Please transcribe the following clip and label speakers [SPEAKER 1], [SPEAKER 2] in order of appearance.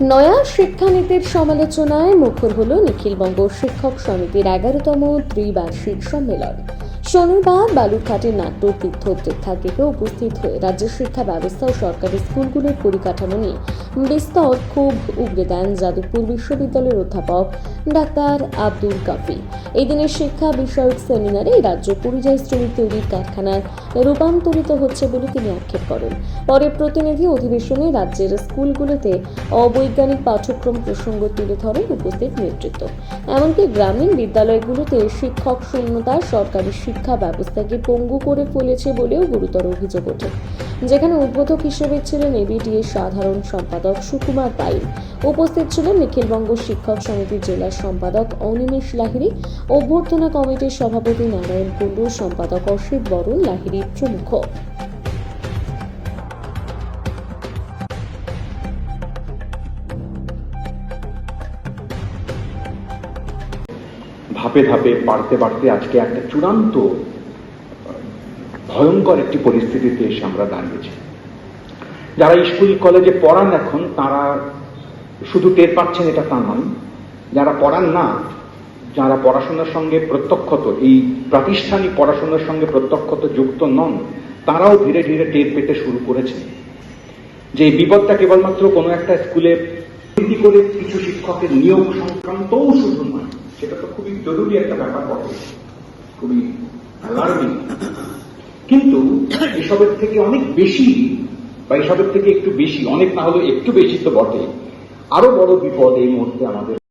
[SPEAKER 1] নয়া শিক্ষানীতির সমালোচনায় মুখর হল নিখিলবঙ্গ শিক্ষক সমিতির এগারোতম ত্রিবার্ষিক সম্মেলন। শনিবার বালুরঘাটের নাট্য তীর্থ প্রেক্ষাগৃহে উপস্থিত হয়ে রাজ্যের শিক্ষা ব্যবস্থা ও সরকারি স্কুলগুলোর পরিকাঠামো নিয়ে বিস্তর ক্ষোভ উগড়ে দেন যাদবপুর বিশ্ববিদ্যালয়ের অধ্যাপক ডাক্তার আব্দুল কাফি এই দিনের শিক্ষা বিষয়ক সেমিনারে রাজ্য পরিযায়ী শ্রমিক তৈরির কারখানায় রূপান্তরিত হচ্ছে বলে তিনি আক্ষেপ করেন। পরে প্রতিনিধি অধিবেশনে রাজ্যের স্কুলগুলোতে অবৈজ্ঞানিক পাঠ্যক্রম প্রসঙ্গ তুলে ধরেন উপস্থিত নেতৃত্ব। এমনকি গ্রামীণ বিদ্যালয়গুলোতে শিক্ষক শূন্যতা সরকারি শিক্ষা ব্যবস্থাকে পঙ্গু করে ফেলেছে বলেও গুরুতর অভিযোগ ওঠে। যেখানে উদ্বোধক হিসেবে ছিলেন এবিটিএর সাধারণ সম্পাদক সুকুমার পাইল। উপস্থিত ছিলেন নিখিলবঙ্গ শিক্ষক সমিতির জেলা সম্পাদক অনিমেষ লাহিড়ী, অভ্যর্থনা কমিটির সভাপতি নারায়ণ কুণ্ডু, সম্পাদক অসিত বরণ লাহিড়ী প্রমুখ।
[SPEAKER 2] ধাপে ধাপে বাড়তে বাড়তে আজকে একটা চূড়ান্ত ভয়ঙ্কর একটি পরিস্থিতিতে এসে আমরা দাঁড়িয়েছি। যারা স্কুল, কলেজে পড়ান এখন, তারা শুধু টের পাচ্ছেন এটা তা নয়। যারা পড়ান না, যারা পড়াশোনার সঙ্গে প্রত্যক্ষত, এই প্রাতিষ্ঠানিক পড়াশোনার সঙ্গে প্রত্যক্ষত যুক্ত নন, তারাও ধীরে ধীরে টের পেতে শুরু করেছেন। যে এই বিপদটা কেবলমাত্র কোনো একটা স্কুলে করে কিছু শিক্ষকের নিয়োগ সংক্রান্তও শুধু নয় সেটা তো খুবই জরুরি একটা ব্যাপার বটে। খুবই অ্যালার্মিং কিন্তু এসবের থেকে অনেক বেশি বা এসবের থেকে একটু বেশি, অনেক না হলেও একটু বেশি তো বটে। আরও বড় বিপদ এই মুহূর্তে আমাদের